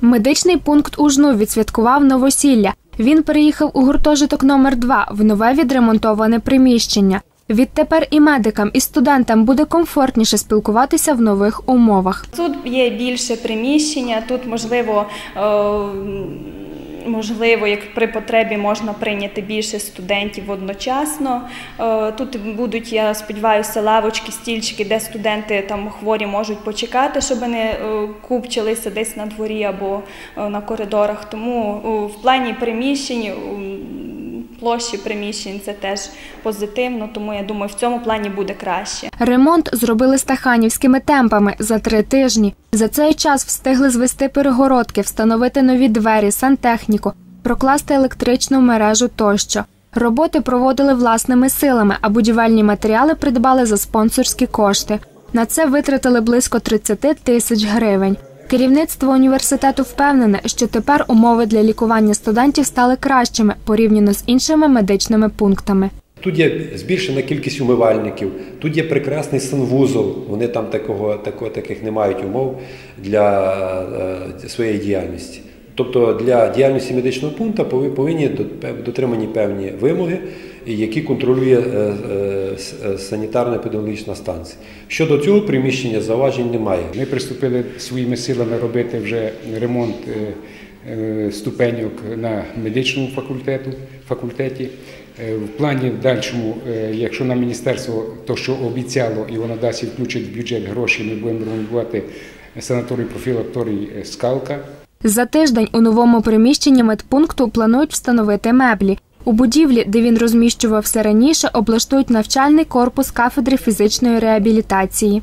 Медичний пункт Ужну відсвяткував новосілля. Він переїхав у гуртожиток номер 2 в нове відремонтоване приміщення. Відтепер і медикам, і студентам буде комфортніше спілкуватися в нових умовах. Тут є більше приміщення, тут можливо. е, Можливо, як при потребі можна прийняти більше студентів одночасно. Е, Тут будуть, я сподіваюся, лавочки, стільчики, де студенти там хворі можуть почекати, щоб не купчилися десь на дворі або е, на коридорах. Тому е, в плані приміщень, площі приміщень це теж позитивно. Тому я думаю, в цьому плані буде краще. Ремонт зробили стаханівськими темпами за три тижні. За цей час встигли звести перегородки, встановити нові двері, сантехніку, прокласти електричну мережу тощо. Роботи проводили власними силами, а будівельні матеріали придбали за спонсорські кошти. На це витратили близько 30 тисяч гривень. Керівництво університету впевнене, що тепер умови для лікування студентів стали кращими порівняно з іншими медичними пунктами. Тут є збільшена кількість умивальників, тут є прекрасний санвузол. Вони там такого, такого таких не мають умов для е, своєї діяльності. Тобто для діяльності медичного пункту повинні дотримані певні вимоги, які контролює е, е, е, санітарно-епідеміологічна станція. Щодо цього приміщення зауважень немає. Ми приступили своїми силами робити вже ремонт ступеньок на медичному факультету, факультеті. В плані в дальшому, якщо нам міністерство то, що обіцяло, і воно дасть і включить в бюджет гроші, ми будемо ремонтувати санаторій профілакторій Скалка. За тиждень у новому приміщенні медпункту планують встановити меблі. У будівлі, де він розміщувався раніше, облаштують навчальний корпус кафедри фізичної реабілітації.